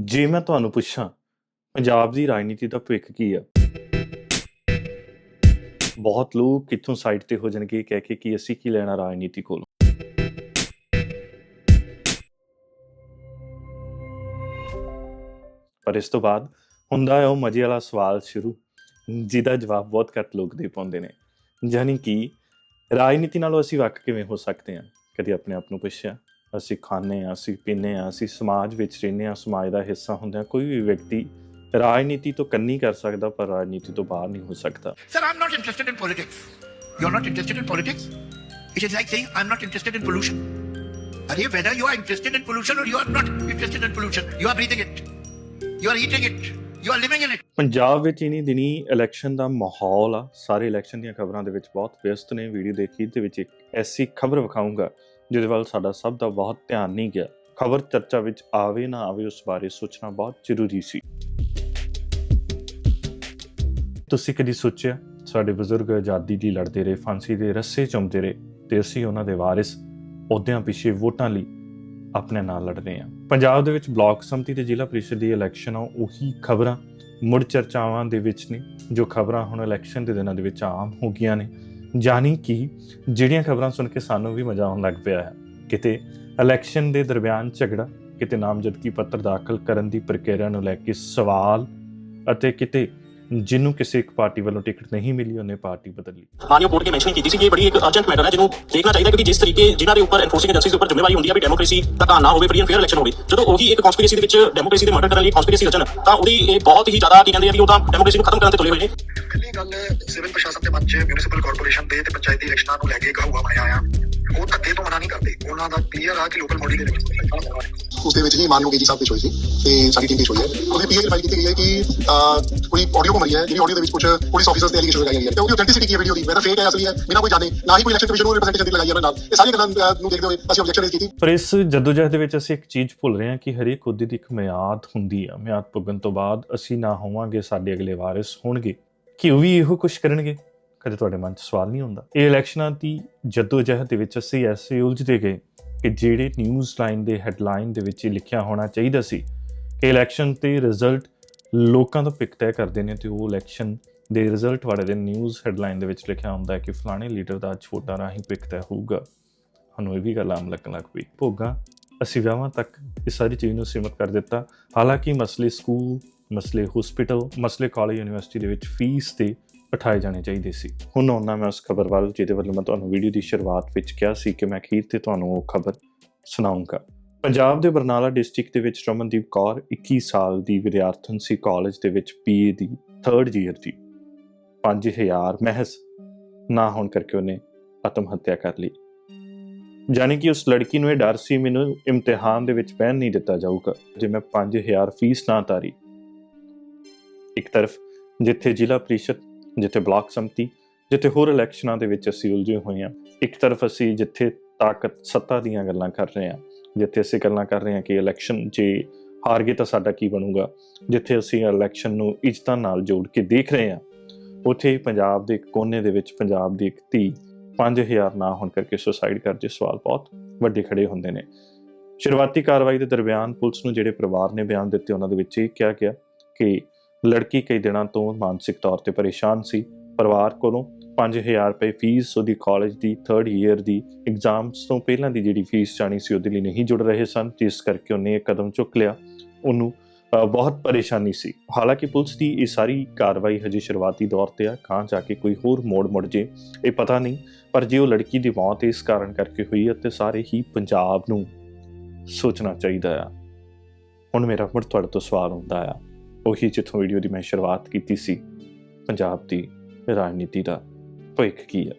ਜੇ ਮੈਂ ਤੁਹਾਨੂੰ ਪੁੱਛਾਂ, ਪੰਜਾਬ ਦੀ ਰਾਜਨੀਤੀ ਦਾ ਭਵਿੱਖ ਕੀ ਆ? ਬਹੁਤ ਲੋਕ ਕਿੱਥੋਂ ਸਾਈਡ ਤੇ ਹੋ ਜਾਣਗੇ ਕਹਿ ਕੇ ਕਿ ਅਸੀਂ ਕੀ ਲੈਣਾ ਰਾਜਨੀਤੀ ਕੋਲੋਂ? ਪਰ ਇਸ ਤੋਂ ਬਾਅਦ ਹੁੰਦਾ ਹੈ ਉਹ ਮਜ਼ੇ ਵਾਲਾ ਸਵਾਲ ਸ਼ੁਰੂ, ਜਿਹਦਾ ਜਵਾਬ ਬਹੁਤ ਘੱਟ ਲੋਕ ਦੇ ਪਾਉਂਦੇ ਨੇ। ਯਾਨੀ ਕਿ ਰਾਜਨੀਤੀ ਨਾਲੋਂ ਅਸੀਂ ਵੱਖ ਕਿਵੇਂ ਹੋ ਸਕਦੇ ਹਾਂ? ਕਦੀ ਆਪਣੇ ਆਪ ਨੂੰ ਪੁੱਛਿਆ? ਅਸੀਂ ਖਾਂਦੇ ਹਾਂ ਅਸੀਂ ਪੀਂਦੇ ਹਾਂ ਅਸੀਂ ਸਮਾਜ ਵਿੱਚ ਰਹਿੰਦੇ ਹਾਂ ਸਮਾਜ ਦਾ ਹਿੱਸਾ ਹੁੰਦੇ ਹਾਂ ਕੋਈ ਵੀ ਵਿਅਕਤੀ ਰਾਜਨੀਤੀ ਤੋਂ ਕੰਨੀ ਕਰ ਸਕਦਾ ਪਰ ਰਾਜਨੀਤੀ ਤੋਂ ਬਾਹਰ ਨਹੀਂ ਹੋ ਸਕਦਾ Sir, I'm not interested in politics. You're not interested in politics? It is like saying I'm not interested in pollution. Arey, whether you are interested in pollution or you are not interested in pollution, you are breathing it. You are eating it. You are living in it. Punjab ਵਿੱਚ ਇਨੀ ਦਿਨੀ election ਦਾ ਮਾਹੌਲ ਆ ਸਾਰੇ election ਦੀਆਂ ਖਬਰਾਂ ਦੇ ਵਿੱਚ ਬਹੁਤ ਵਿਅਸਤ ਨੇ ਵੀਡੀਓ ਦੇਖੀ ਦੇ ਵਿੱਚ ਇੱਕ ਐਸੀ ਖਬਰ ਵਿਖਾਊਂਗਾ ਜਿਹਦੇ ਵੱਲ ਸਾਡਾ ਸਭ ਦਾ ਬਹੁਤ ਧਿਆਨ ਨਹੀਂ ਗਿਆ। ਖਬਰ ਚਰਚਾ ਵਿੱਚ ਆਵੇ ਨਾ ਆਵੇ, ਉਸ ਬਾਰੇ ਸੋਚਣਾ ਬਹੁਤ ਜ਼ਰੂਰੀ ਸੀ। ਤੁਸੀਂ ਕਦੀ ਸੋਚਿਆ, ਸਾਡੇ ਬਜ਼ੁਰਗ ਆਜ਼ਾਦੀ ਲਈ ਲੜਦੇ ਰਹੇ, ਫਾਂਸੀ ਦੇ ਰੱਸੇ ਚੁੰਮਦੇ ਰਹੇ, ਤੇ ਅਸੀਂ ਉਹਨਾਂ ਦੇ ਵਾਰਿਸ ਅਹੁਦਿਆਂ ਪਿੱਛੇ ਵੋਟਾਂ ਲਈ ਆਪਣੇ ਨਾਲ ਲੜਦੇ ਹਾਂ। ਪੰਜਾਬ ਦੇ ਵਿੱਚ ਬਲਾਕ ਸੰਮਤੀ ਤੇ ਜ਼ਿਲ੍ਹਾ ਪ੍ਰੀਸ਼ਦ ਦੀ ਇਲੈਕਸ਼ਨ ਆ, ਉਹੀ ਖਬਰਾਂ ਮੁੜ ਚਰਚਾਵਾਂ ਦੇ ਵਿੱਚ ਨੇ, ਜੋ ਖਬਰਾਂ ਹੁਣ ਇਲੈਕਸ਼ਨ ਦੇ ਦਿਨਾਂ ਦੇ ਵਿੱਚ ਆਮ ਹੋ ਗਈਆਂ ਨੇ। ਜਾਨੀ ਕਿ ਜਿਹੜੀਆਂ ਖਬਰਾਂ ਸੁਣ ਕੇ ਸਾਨੂੰ ਵੀ ਮਜ਼ਾ ਆਉਣ ਲੱਗ ਪਿਆ ਹੈ। ਕਿਤੇ ਇਲੈਕਸ਼ਨ ਦੇ ਦਰਮਿਆਨ ਝਗੜਾ, ਕਿਤੇ ਨਾਮਜ਼ਦਗੀ ਪੱਤਰ ਦਾਖਲ ਕਰਨ ਦੀ ਪ੍ਰਕਿਰਿਆ ਨੂੰ ਲੈ ਕੇ ਸਵਾਲ ਅਤੇ ਕਿਤੇ ਜਿਹਨੂੰ ਕਿਸੇ ਇੱਕ ਪਾਰਟੀ ਵੱਲੋਂ ਟਿਕਟ ਨਹੀਂ ਮਿਲੀ ਉਹਨੇ ਪਾਰਟੀ ਬਦਲ ਲਈ। ਮਾਨਯੋਗ ਕੋਰਟ ਕੇ ਮੈਂਸ਼ਨ ਕੀਤੀ ਸੀ ਕਿ ਇਹ ਬੜੀ ਇੱਕ ਅਰਜੈਂਟ ਮੈਟਰ ਹੈ ਜਿਹਨੂੰ ਦੇਖਣਾ ਚਾਹੀਦਾ ਕਿਉਂਕਿ ਜਿਸ ਤਰੀਕੇ ਜਿਨ੍ਹਾਂ ਦੇ ਉੱਪਰ ਐਨਫੋਰਸਿੰਗ ਏਜੰਸੀ ਦੇ ਉੱਪਰ ਜ਼ਿੰਮੇਵਾਰੀ ਹੁੰਦੀ ਹੈ ਵੀ ਡੈਮੋਕ੍ਰੇਸੀ ਦਾ ਨਾ ਹੋਵੇ ਫ੍ਰੀ ਐਂਡ ਫੇਅਰ ਇਲੈਕਸ਼ਨ ਹੋਵੇ ਜਦੋਂ ਉਹੀ ਇੱਕ ਕਨਸਪੀਰੇਸੀ ਦੇ ਵਿੱਚ ਡੈਮੋਕ੍ਰੇਸੀ ਦੇ ਮਰਡਰ ਕਰਨ ਲਈ ਕਨਸਪੀਰੇਸੀ ਰਚਨ ਤਾਂ ਉਹਦੀ ਇਹ ਬਹੁਤ ਹੀ ਜ਼ਿਆਦਾ ਕੀ ਕਹਿੰਦੇ ਆ ਵੀ ਉਹ ਤਾਂ ਡੈਮੋਕ੍ਰੇਸੀ ਨੂੰ ਖਤਮ ਕਰਨ ਤੇ ਤੁਲੇ ਹੋਏ ਨੇ। ਪਹਿਲੀ ਗੱਲ ਸਿਵਲ ਪ੍ਰਸ਼ਾਸਨ ਦੇ ਮਨ 'ਚ ਮਿਊਨਿਸਪਲ ਕਾਰਪੋਰੇਸ਼ਨ ਦੇ ਤੇ ਪੰਚਾਇਤੀ ਇਲੈਕਸ਼ਨਾਂ ਨੂੰ ਲੈ ਕੇ ਗਾਹੂਆ ਬਣਿਆ ਆ ਉਹ ਧੱਕੇ ਤੋਂ ਮਨਾ ਨਹੀਂ ਕਰਦੇ। ਉਹਨਾਂ ਦਾ ਕਲੀਅਰ ਆ ਕਿ ਲੋਕਲ ਬੋਡੀ ਦੇ ਵਿੱਚ। ਉਸ ਦੇ ਵਿੱਚ ਜੀ ਮਾਨਯੋਗ ਜੀ ਸਾਹਿਬ ਪੇਸ਼ ਹੋਈ ਸੀ ਤੇ ਸਾਡੀ ਟੀਮ ਪੇਸ਼ ਹੋਈ ਹੈ। ਉਹਦੇ ਪੀਏ ਵੈਰੀਫਾਈ ਕੀਤੀ ਗਈ ਹੈ ਕਿ ਕੋਈ ਆਡੀਓ ਘੁੰਮ ਰਹੀ ਹੈ, ਜਿਹੜੀ ਆਡੀਓ ਦੇ ਵਿੱਚ ਕੁਝ ਪੁਲਿਸ ਆਫੀਸਰਸ ਤੇ ਐਲੀਗੇਸ਼ਨ ਲਗਾਈ ਗਈ ਹੈ। ਤੇ ਉਹਦੀ ਆਥੈਂਟਿਸਿਟੀ ਕੀ ਹੈ ਵੀਡੀਓ ਦੀ? ਵੈਦਰ ਫੇਕ ਹੈ ਅਸਲੀ ਹੈ, ਬਿਨਾਂ ਕੋਈ ਜਾਣੇ, ਨਾ ਹੀ ਕੋਈ ਇਲੈਕਸ਼ਨ ਕਮਿਸ਼ਨ ਨੂੰ ਰਿਪਰੈਜ਼ੈਂਟੇਸ਼ਨ ਦੀ ਲਗਾਈ ਹੈ ਨਾਲ। ਇਹ ਸਾਰੀਆਂ ਗੱਲਾਂ ਨੂੰ ਦੇਖਦੇ ਹੋਏ ਅਸੀਂ ਆਬਜੈਕਸ਼ਨ ਰੇਜ਼ ਕੀਤੀ। ਪਰ ਇਸ ਜਦੋਜਹਿਦ ਦੇ ਵਿੱਚ ਅਸੀਂ ਇੱਕ ਚੀਜ਼ ਭੁੱਲ ਰਹੇ ਹਾਂ ਕਿ ਹਰੇਕ ਅਹੁਦੇ ਦੀ ਇੱਕ ਮਿਆਦ ਹੁੰਦੀ ਆ। ਮਿਆਦ ਪੁੱਗਣ ਤੋਂ ਬਾਅਦ ਅਸੀਂ ਨਾ ਹੋਵਾਂਗੇ, ਸਾਡੇ ਅਗਲੇ ਵਾਰਿਸ ਹੋਣਗੇ। ਕਿ ਉਹ ਵੀ ਇਹੋ ਕੁਝ ਕਰਨਗੇ। ਕਦੇ ਤੁਹਾਡੇ ਮਨ 'ਚ ਸਵਾਲ ਨਹੀਂ ਹੁੰਦਾ। ਇਹ ਇਲੈਕਸ਼ਨਾਂ ਦੀ ਜਦੋਜਹਿਦ ਦੇ ਵਿੱਚ ਅਸੀਂ ਐਸੇ ਉਲਝਦੇ ਗਏ ਕਿ ਜਿਹੜੇ ਨਿਊਜ਼ ਲਾਈਨ ਦੇ ਹੈਡਲਾਈਨ ਦੇ ਵਿੱਚ ਹੀ ਲਿਖਿਆ ਹੋਣਾ ਚਾਹੀਦਾ ਸੀ ਕਿ ਇਲੈਕਸ਼ਨ ਤੇ ਰਿਜ਼ਲਟ ਲੋਕਾਂ ਦਾ ਪਿਕ ਤੈਅ ਕਰਦੇ ਨੇ ਤੇ ਉਹ ਇਲੈਕਸ਼ਨ ਦੇ ਰਿਜ਼ਲਟ ਵਾਲੇ ਦਿਨ ਨਿਊਜ਼ ਹੈਡਲਾਈਨ ਦੇ ਵਿੱਚ ਲਿਖਿਆ ਹੁੰਦਾ ਹੈ ਕਿ ਫਲਾਣੇ ਲੀਡਰ ਦਾ ਅੱਜ ਵੋਟਾਂ ਰਾਹੀਂ ਪਿਕ ਤੈਅ ਹੋਊਗਾ। ਸਾਨੂੰ ਇਹ ਵੀ ਗੱਲ ਆਮ ਲੱਗਣ ਲੱਗ ਪਈ। ਭੋਗਾ, ਅਸੀਂ ਵਿਆਹਾਂ ਤੱਕ ਇਸ ਸਾਰੀ ਚੀਜ਼ ਨੂੰ ਸੀਮਤ ਕਰ ਦਿੱਤਾ। ਹਾਲਾਂਕਿ ਮਸਲੇ ਸਕੂਲ ਮਸਲੇ ਹਸਪੀਟਲ ਮਸਲੇ ਕਾਲਜ ਯੂਨੀਵਰਸਿਟੀ ਦੇ ਵਿੱਚ ਫੀਸ ਤੇ ਉਠਾਏ ਜਾਣੇ ਚਾਹੀਦੇ ਸੀ। ਹੁਣ ਆਉਣਾ ਮੈਂ ਉਸ ਖਬਰ ਵੱਲ, ਜਿਹਦੇ ਵੱਲ ਮੈਂ ਤੁਹਾਨੂੰ ਵੀਡੀਓ ਦੀ ਸ਼ੁਰੂਆਤ ਵਿੱਚ ਕਿਹਾ ਸੀ ਕਿ ਮੈਂ ਅਖੀਰ ਤੇ ਤੁਹਾਨੂੰ ਉਹ ਖਬਰ ਸੁਣਾਉਂਗਾ। ਪੰਜਾਬ ਦੇ ਬਰਨਾਲਾ ਡਿਸਟ੍ਰਿਕਟ ਦੇ ਵਿੱਚ ਰਮਨਦੀਪ ਕੌਰ 21 ਸਾਲ ਦੀ ਵਿਦਿਆਰਥਣ ਸੀ ਕਾਲਜ ਦੇ ਵਿੱਚ ਪੀਏ ਦੀ 3rd ਈਅਰ ਦੀ। 5000 ਮਹਿਸ ਨਾ ਹੋਣ ਕਰਕੇ ਉਹਨੇ ਆਤਮ ਹੱਤਿਆ ਕਰ ਲਈ। ਜਾਨੀ ਕਿ ਉਸ ਲੜਕੀ ਨੂੰ ਇਹ ਡਰ ਸੀ, ਮੈਨੂੰ ਇਮਤਿਹਾਨ ਦੇ ਵਿੱਚ ਬਹਿਣ ਨਹੀਂ ਦਿੱਤਾ ਜਾਊਗਾ। ਜੇ ਮੈਂ 5000 ਫੀਸ ਨਾ ਤਾਰੀ ਇੱਕ ਤਰਫ ਜਿੱਥੇ ਜ਼ਿਲ੍ਹਾ ਪ੍ਰੀਸ਼ਦ ਜਿੱਥੇ ਬਲਾਕ ਸੰਮਤੀ, ਜਿੱਥੇ ਹੋਰ ਇਲੈਕਸ਼ਨਾਂ ਦੇ ਵਿੱਚ ਅਸੀਂ ਉਲਝੇ ਹੋਏ ਹਾਂ। ਇੱਕ ਤਰਫ ਅਸੀਂ ਜਿੱਥੇ ਤਾਕਤ ਸੱਤਾ ਦੀਆਂ ਗੱਲਾਂ ਕਰ ਰਹੇ ਹਾਂ, ਜਿੱਥੇ ਅਸੀਂ ਗੱਲਾਂ ਕਰ ਰਹੇ ਹਾਂ ਕਿ ਇਲੈਕਸ਼ਨ ਜੇ ਹਾਰ ਗਏ ਤਾਂ ਸਾਡਾ ਕੀ ਬਣੂਗਾ, ਜਿੱਥੇ ਅਸੀਂ ਇਲੈਕਸ਼ਨ ਨੂੰ ਇੱਜ਼ਤਾਂ ਨਾਲ ਜੋੜ ਕੇ ਦੇਖ ਰਹੇ ਹਾਂ, ਉੱਥੇ ਪੰਜਾਬ ਦੇ ਇੱਕ ਕੋਨੇ ਦੇ ਵਿੱਚ ਪੰਜਾਬ ਦੀ ਇੱਕ ਧੀ 5000 ਨਾ ਹੋਣ ਕਰਕੇ ਸੁਸਾਈਡ ਕਰ ਜੇ ਸਵਾਲ ਬਹੁਤ ਵੱਡੇ ਖੜੇ ਹੁੰਦੇ ਨੇ। ਸ਼ੁਰੂਆਤੀ ਕਾਰਵਾਈ ਦੇ ਦਰਮਿਆਨ ਪੁਲਿਸ ਨੂੰ ਜਿਹੜੇ ਪਰਿਵਾਰ ਨੇ ਬਿਆਨ ਦਿੱਤੇ ਉਹਨਾਂ ਦੇ ਵਿੱਚ ਇਹ ਕਿਹਾ ਗਿਆ ਕਿ ਲੜਕੀ ਕਈ ਦਿਨਾਂ ਤੋਂ ਮਾਨਸਿਕ ਤੌਰ ਤੇ ਪਰੇਸ਼ਾਨ ਸੀ। ਪਰਿਵਾਰ ਕੋਲੋਂ 5000 ਰੁਪਏ ਫੀਸ ਉਹਦੀ ਕਾਲਜ ਦੀ 3rd ਈਅਰ ਦੀ ਐਗਜ਼ਾਮਸ ਤੋਂ ਪਹਿਲਾਂ ਦੀ ਜਿਹੜੀ ਫੀਸ ਜਾਣੀ ਸੀ ਉਹਦੇ ਲਈ ਨਹੀਂ ਜੁੜ ਰਹੇ ਸਨ, ਜਿਸ ਕਰਕੇ ਉਹਨੇ ਇਹ ਕਦਮ ਚੁੱਕ ਲਿਆ। ਉਹਨੂੰ ਬਹੁਤ ਪਰੇਸ਼ਾਨੀ ਸੀ। ਹਾਲਾਂਕਿ ਪੁਲਿਸ ਦੀ ਇਹ ਸਾਰੀ ਕਾਰਵਾਈ ਹਜੇ ਸ਼ੁਰੂਆਤੀ ਦੌਰ ਤੇ ਆ, ਕਾਂ ਜਾ ਕੇ ਕੋਈ ਹੋਰ ਮੋੜ ਮੁੜ ਜੇ, ਇਹ ਪਤਾ ਨਹੀਂ। ਪਰ ਜੇ ਉਹ ਲੜਕੀ ਦੀ ਮੌਤ ਇਸ ਕਾਰਨ ਕਰਕੇ ਹੋਈ ਹੈ ਤੇ ਸਾਰੇ ਹੀ ਪੰਜਾਬ ਨੂੰ ਸੋਚਣਾ ਚਾਹੀਦਾ ਆ। ਹੁਣ ਮੇਰਾ ਮੁੜ ਤੁਹਾਡੇ ਤੋਂ ਸਵਾਲ ਹੁੰਦਾ ਆ। ਉਹੀ ਜਿੱਥੋਂ ਵੀਡੀਓ ਦੀ ਮੈਂ ਸ਼ੁਰੂਆਤ ਕੀਤੀ ਸੀ ਪੰਜਾਬ ਦੀ ਰਾਜਨੀਤੀ ਦਾ ਭਵਿੱਖ ਕੀ ਹੈ